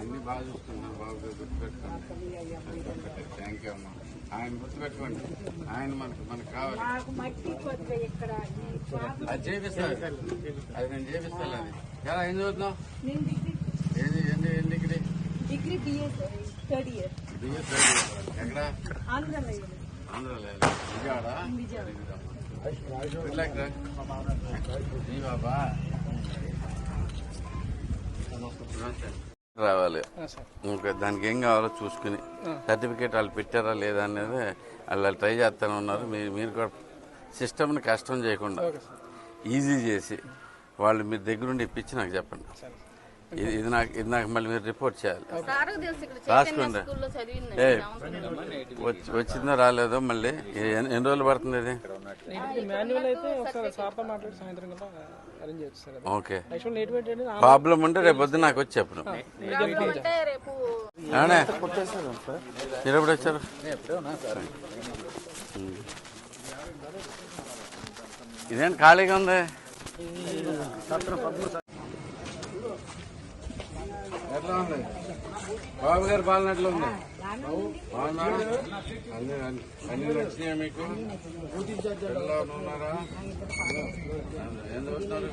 అన్ని బాగా చూసుకున్నాను బాబు గారు గుర్తుపెట్టుకోండి. థ్యాంక్ యూ అమ్మా. ఆయన గుర్తుపెట్టుకోండి. ఆయన మనకు మనకు కావాలి. అది చేపిస్తాను అది నేను చేపిస్తాను అది. ఎలా? ఏం చదువుతున్నావు? ఏంది? ఏంది? ఏం degree? Degree BA third year BS ఎక్కడ? ఆంధ్రలో ఆంధ్ర లేదు విజయవాడ? విజయవాడ. రిలాక్స్ రా. రావాలి. ఇంకా దానికి ఏం కావాలో చూసుకుని సర్టిఫికేట్ వాళ్ళు పెట్టారా లేదా అనేది వాళ్ళు ట్రై చేస్తానే ఉన్నారు. మీరు మీరు కూడా సిస్టమ్ని కష్టం చేయకుండా ఈజీ చేసి వాళ్ళు మీ దగ్గరుండి ఇప్పించి నాకు చెప్పండి. ఇది ఇది నాకు ఇది నాకు మళ్ళీ మీరు రిపోర్ట్ చేయాలి. సార్కు తెలుసు ఇక్కడ చైతన్య రాసుకోండి. ఏ వచ్చి వచ్చిందో రాలేదో మళ్ళీ? ఎన్ని ఎన్ని రోజులు పడుతుంది ఇది? ఓకే. ప్రాబ్లం ఉంటే రేపు పొద్దున్న నాకు వచ్చి చెప్పను? మీరు ఎప్పుడు వచ్చారు. ఇదేంటి ఖాళీగా ఉంది? ఎట్లా ఉంది? బాబు గారు పాలన ఉంది? బాగున్నా అన్ని అన్ని నచ్చినాయా మీకు? ఎలా ఉన్నారా? ఏం చూస్తున్నారు